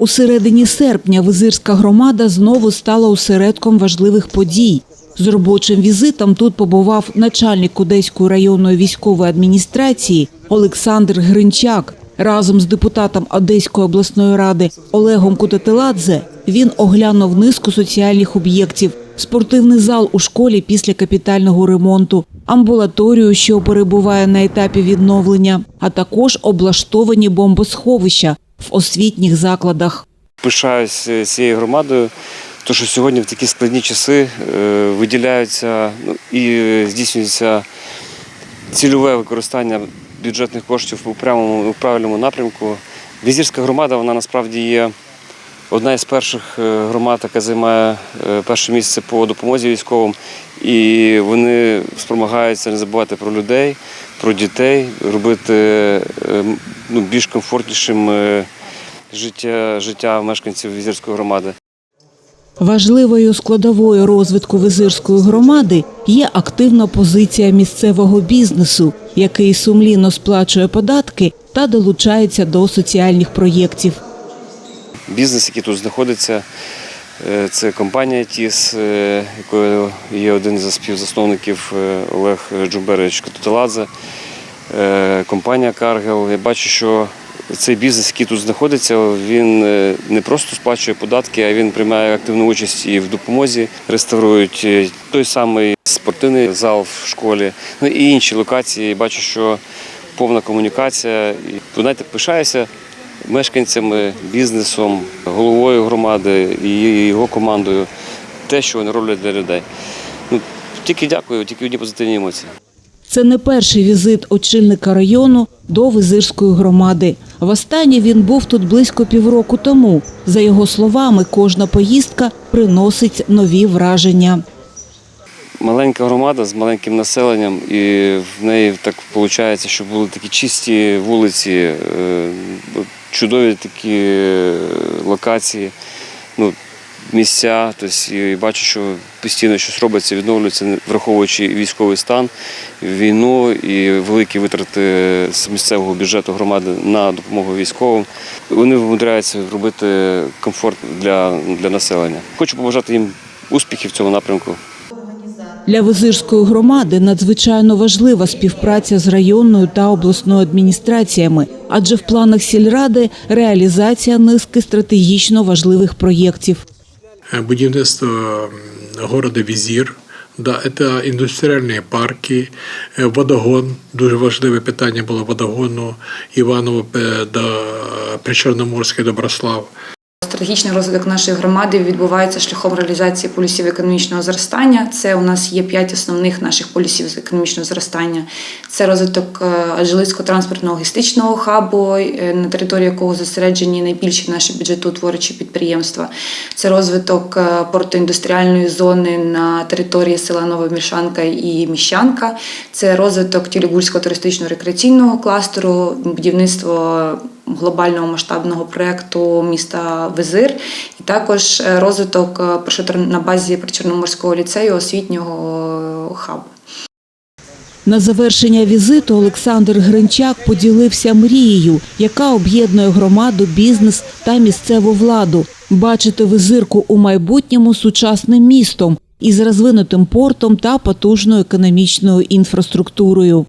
У середині серпня визирська громада знову стала осередком важливих подій. З робочим візитом тут побував начальник Одеської районної військової адміністрації Олександр Гринчак. Разом з депутатом Одеської обласної ради Олегом Кутетеладзе він оглянув низку соціальних об'єктів, спортивний зал у школі після капітального ремонту, амбулаторію, що перебуває на етапі відновлення, а також облаштовані бомбосховища в освітніх закладах. Пишаюсь е, цією громадою, тому що сьогодні в такі складні часи е, виділяються ну, і е, здійснюється цільове використання бюджетних коштів у прямому у правильному напрямку. Візірська громада вона насправді є одна із перших е, громад, яка займає е, перше місце по допомозі військовим. І вони спромагаються не забувати про людей, про дітей, робити е, ну, більш комфортнішим життя, життя мешканців візірської громади. Важливою складовою розвитку визирської громади є активна позиція місцевого бізнесу, який сумлінно сплачує податки та долучається до соціальних проєктів. Бізнес, який тут знаходиться, е, це компанія ТІС, е, якою є один із співзасновників е, Олег Джумберович Катутеладзе, е, компанія Каргел. Я бачу, що цей бізнес, який тут знаходиться, він не просто сплачує податки, а він приймає активну участь і в допомозі. Реставрують той самий спортивний зал в школі, ну і інші локації. Бачу, що повна комунікація. І знаєте, пишаюся мешканцями, бізнесом, головою громади і його командою. Те, що вони роблять для людей. Ну, тільки дякую, тільки одні позитивні емоції. Це не перший візит очільника району до визирської громади. Востаннє він був тут близько півроку тому. За його словами, кожна поїздка приносить нові враження. Маленька громада з маленьким населенням, і в неї так виходить, що були такі чисті вулиці, е, чудові такі е, локації, ну, місця. Тобто, і бачу, що постійно щось робиться, відновлюється, враховуючи військовий стан, війну і великі витрати з місцевого бюджету громади на допомогу військовим. Вони вимудряються робити комфорт для, для населення. Хочу побажати їм успіхів в цьому напрямку. Для визирської громади надзвичайно важлива співпраця з районною та обласною адміністраціями, адже в планах сільради реалізація низки стратегічно важливих проєктів. будівництво города Візір. Да, це індустріальні парки, е, водогон. Дуже важливе питання було водогону Іваново е, до Причорноморський Доброслав. Стратегічний розвиток нашої громади відбувається шляхом реалізації полюсів економічного зростання. Це у нас є п'ять основних наших полюсів з економічного зростання. Це розвиток е, жилицько-транспортно логістичного хабу, е, на території якого зосереджені найбільші наші бюджетоутворюючі підприємства. Це розвиток е, портоіндустріальної зони на території села Нова Мішанка і Міщанка. Це розвиток Тілігульського туристично рекреаційного кластеру, будівництво глобального масштабного проєкту міста Визир, і також е, розвиток е, на базі Причорноморського ліцею освітнього хабу. На завершення візиту Олександр Гринчак поділився мрією, яка об'єднує громаду, бізнес та місцеву владу. Бачити визирку у майбутньому сучасним містом із розвинутим портом та потужною економічною інфраструктурою.